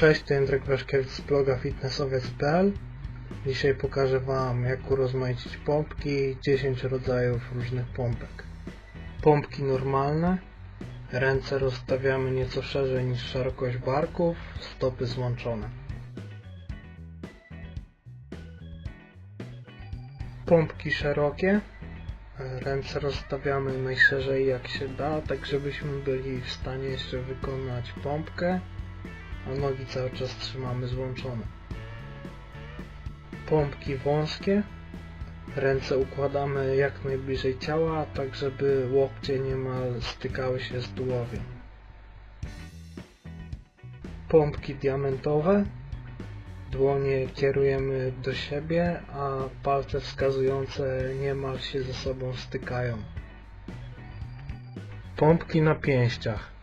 Cześć, to Jędrek Waszkiewicz z bloga fitnessowiec.pl Dzisiaj pokażę Wam jak urozmaicić pompki, 10 rodzajów różnych pompek. Pompki normalne, ręce rozstawiamy nieco szerzej niż szerokość barków, stopy złączone. Pompki szerokie, ręce rozstawiamy najszerzej jak się da, tak żebyśmy byli w stanie jeszcze wykonać pompkę, nogi cały czas trzymamy złączone. Pompki wąskie, ręce układamy jak najbliżej ciała, tak żeby łokcie niemal stykały się z tułowiem. Pompki diamentowe, dłonie kierujemy do siebie, a palce wskazujące niemal się ze sobą stykają. Pompki na pięściach.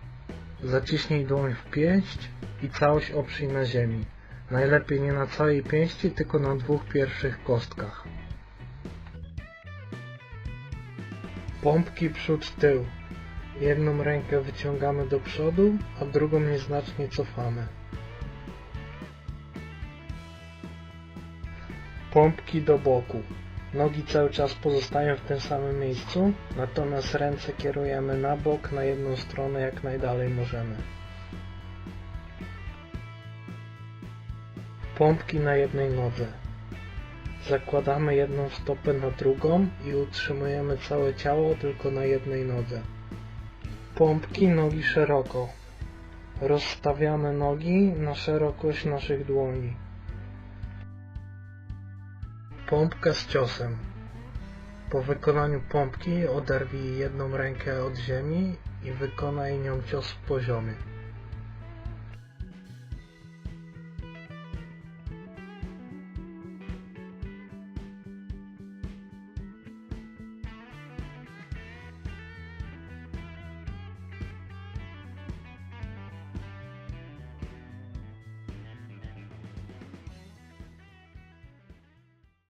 Zaciśnij dłoń w pięść i całość oprzyj na ziemi. Najlepiej nie na całej pięści, tylko na dwóch pierwszych kostkach. Pompki przód-tył. Jedną rękę wyciągamy do przodu, a drugą nieznacznie cofamy. Pompki do boku. Nogi cały czas pozostają w tym samym miejscu, natomiast ręce kierujemy na bok, na jedną stronę jak najdalej możemy. Pompki na jednej nodze. Zakładamy jedną stopę na drugą i utrzymujemy całe ciało tylko na jednej nodze. Pompki nogi szeroko. Rozstawiamy nogi na szerokość naszych dłoni. Pompka z ciosem. Po wykonaniu pompki oderwij jedną rękę od ziemi i wykonaj nią cios w poziomie.